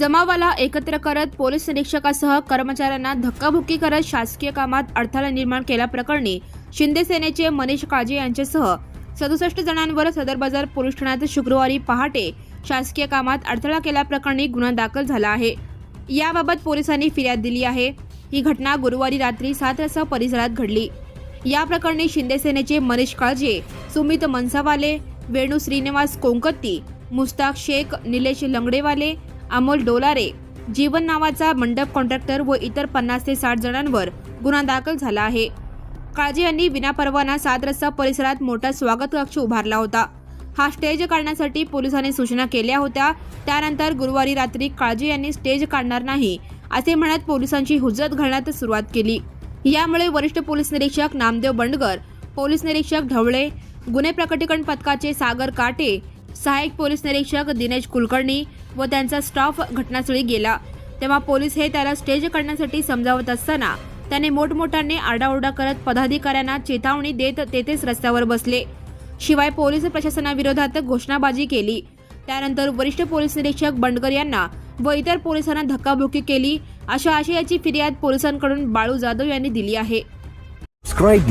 जमावाला एकत्र करत पोलीस निरीक्षकासह कर्मचाऱ्यांना धक्काबुक्की करत शासकीय कामात अडथळा निर्माण केल्याप्रकरणी शिंदे सेनेचे मनीष काळजे यांच्यासह सदुसष्ट जणांवर सदर बाजार पोलीस ठाण्यात शुक्रवारी पहाटे शासकीय कामात अडथळा केल्याप्रकरणी गुन्हा दाखल झाला आहे. याबाबत पोलिसांनी फिर्याद दिली आहे. ही घटना गुरुवारी रात्री सात वाजता परिसरात घडली. या प्रकरणी शिंदे सेनेचे मनीष काळजे सुमित मनसावाले वेणू श्रीनिवास कोंकत्ती मुस्ताक शेख निलेश लंगडेवाले अमोल डोलारे. जीवन नावाचा मंडप कॉन्ट्रॅक्टर व इतर पन्नास ते साठ जणांवर गुन्हा दाखल झाला आहे. काळजे यांनी विनापरवाना सात रस्ता परिसरात मोठा स्वागत कक्ष उभारला होता. हा स्टेज काढण्यासाठी पोलिसांनी सूचना केल्या होत्या. त्यानंतर गुरुवारी रात्री काळजे यांनी स्टेज काढणार नाही असे म्हणत पोलिसांची हुज्जत घालण्यात सुरुवात केली. यामुळे वरिष्ठ पोलीस निरीक्षक नामदेव बंडगर पोलीस निरीक्षक ढवळे गुन्हे प्रकटीकरण पथकाचे सागर काटे सहाय्यक पोलीस निरीक्षक दिनेश कुलकर्णी व त्यांचा स्टाफ घटनास्थळी गेला. तेव्हा पोलीस हे त्याला स्टेज काढण्यासाठी समजावत असताना त्याने मोठमोठ्याने आरडाओरडा करत पदाधिकाऱ्यांना चेतावणी देत तेथेच रस्त्यावर बसले. शिवाय पोलीस प्रशासनाविरोधात घोषणाबाजी केली. त्यानंतर वरिष्ठ पोलीस निरीक्षक बंडकर यांना व इतर पोलिसांना धक्काबुक्की केली अशा आशयाची फिर्याद पोलिसांकडून बाळू जाधव यांनी दिली आहे. Subscribe